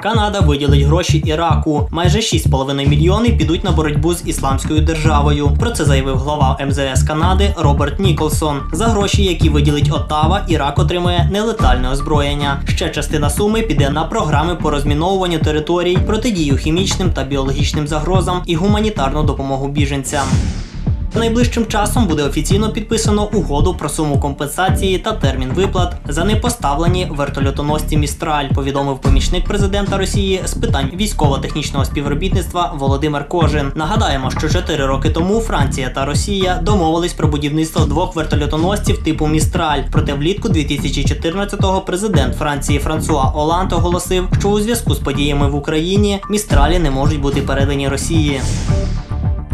Канада виділить гроші Іраку. Майже 6,5 мільйони підуть на боротьбу з ісламською державою. Про це заявив глава МЗС Канади Роберт Ніколсон. За гроші, які виділить Оттава, Ірак отримує нелетальне озброєння. Ще частина суми піде на програми по розміновуванню територій, протидію хімічним та біологічним загрозам і гуманітарну допомогу біженцям. Найближчим часом буде офіційно підписано угоду про суму компенсації та термін виплат за непоставлені вертольотоносці Містраль, повідомив помічник президента Росії з питань військово-технічного співробітництва Володимир Кожин. Нагадаємо, що 4 роки тому Франція та Росія домовились про будівництво двох вертольотоносців типу Містраль. Проте влітку 2014-го президент Франції Франсуа Оланд оголосив, що у зв'язку з подіями в Україні містралі не можуть бути передані Росії.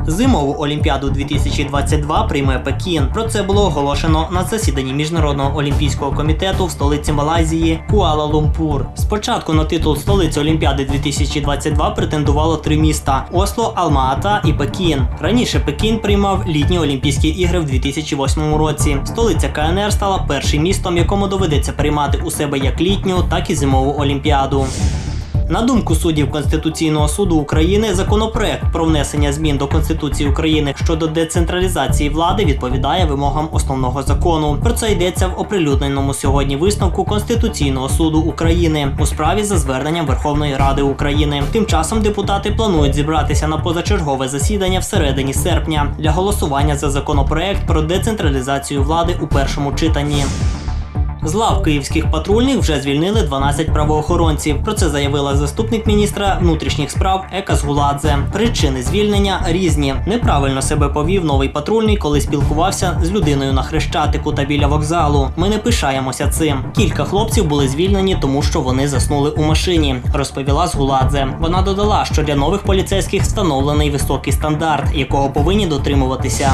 Зимову олімпіаду 2022 прийме Пекін. Про це було оголошено на засіданні міжнародного олімпійського комітету в столиці Малайзії Куала-Лумпур. Спочатку на титул столиці Олімпіади 2022 претендувало три міста: Осло, Алма-Ата і Пекін. Раніше Пекін приймав літні Олімпійські ігри в 2008 році. Столиця КНР стала першим містом, якому доведеться приймати у себе як літню, так і зимову олімпіаду. На думку суддів Конституційного суду України, законопроект про внесення змін до Конституції України щодо децентралізації влади відповідає вимогам основного закону. Про це йдеться в оприлюдненому сьогодні висновку Конституційного суду України у справі за зверненням Верховної Ради України. Тим часом депутати планують зібратися на позачергове засідання всередині серпня для голосування за законопроект про децентралізацію влади у першому читанні. З лав київських патрульних вже звільнили 12 правоохоронців. Про це заявила заступник міністра внутрішніх справ Ека Згуладзе. Причини звільнення різні. Неправильно себе повів новий патрульний, коли спілкувався з людиною на хрещатику та біля вокзалу. Ми не пишаємося цим. Кілька хлопців були звільнені, тому що вони заснули у машині, розповіла Згуладзе. Вона додала, що для нових поліцейських встановлений високий стандарт, якого повинні дотримуватися.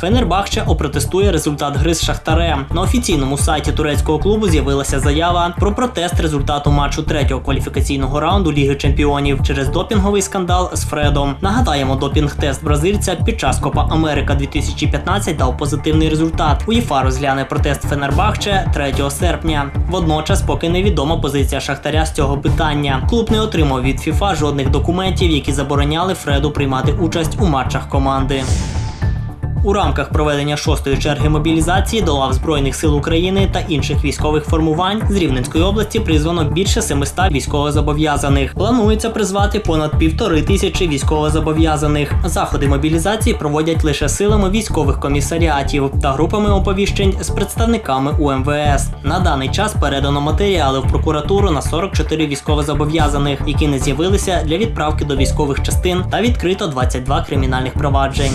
Фенербахче опротестує результат гри з Шахтарем. На офіційному сайті турецького клубу з'явилася заява про протест результату матчу третього кваліфікаційного раунду Ліги Чемпіонів через допінговий скандал з Фредом. Нагадаємо, допінг-тест бразильця під час Копа Америка 2015 дав позитивний результат. УЄФА розгляне протест Фенербахче 3 серпня. Водночас, поки невідома позиція Шахтаря з цього питання. Клуб не отримав від ФІФА жодних документів, які забороняли Фреду приймати участь у матчах команди. У рамках проведення шостої черги мобілізації до лав Збройних сил України та інших військових формувань з Рівненської області призвано більше 700 військовозобов'язаних. Планується призвати понад півтори тисячі військовозобов'язаних. Заходи мобілізації проводять лише силами військових комісаріатів та групами оповіщень з представниками УМВС. На даний час передано матеріали в прокуратуру на 44 військовозобов'язаних, які не з'явилися для відправки до військових частин, та відкрито 22 кримінальних проваджень.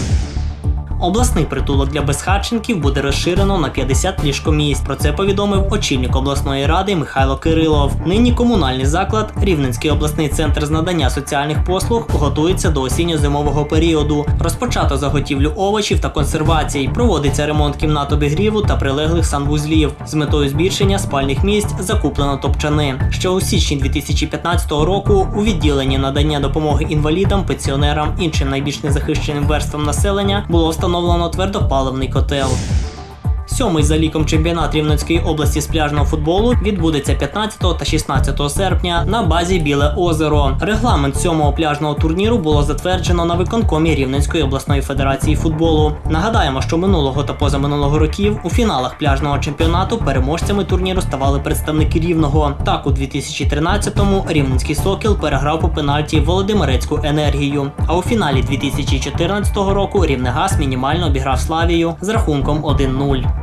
Обласний притулок для безхатченків буде розширено на 50 ліжкомісць. Про це повідомив очільник обласної ради Михайло Кирилов. Нині комунальний заклад, Рівненський обласний центр з надання соціальних послуг, готується до осінньо-зимового періоду. Розпочато заготівлю овочів та консервацій. Проводиться ремонт кімнат обігріву та прилеглих санвузлів з метою збільшення спальних місць. Закуплено топчани. Ще у січні 2015 року у відділенні надання допомоги інвалідам, пенсіонерам, іншим найбільш незахищеним верствам населення було встановлено твердопаливний котел. Сьомий за ліком чемпіонат Рівненської області з пляжного футболу відбудеться 15 та 16 серпня на базі Біле озеро. Регламент сьомого пляжного турніру було затверджено на виконкомі Рівненської обласної федерації футболу. Нагадаємо, що минулого та позаминулого років у фіналах пляжного чемпіонату переможцями турніру ставали представники рівного. Так, у 2013-му Рівненський сокіл переграв по пенальті Володимирецьку енергію. А у фіналі 2014 року Рівнегаз мінімально обіграв Славію з рахунком 1-0.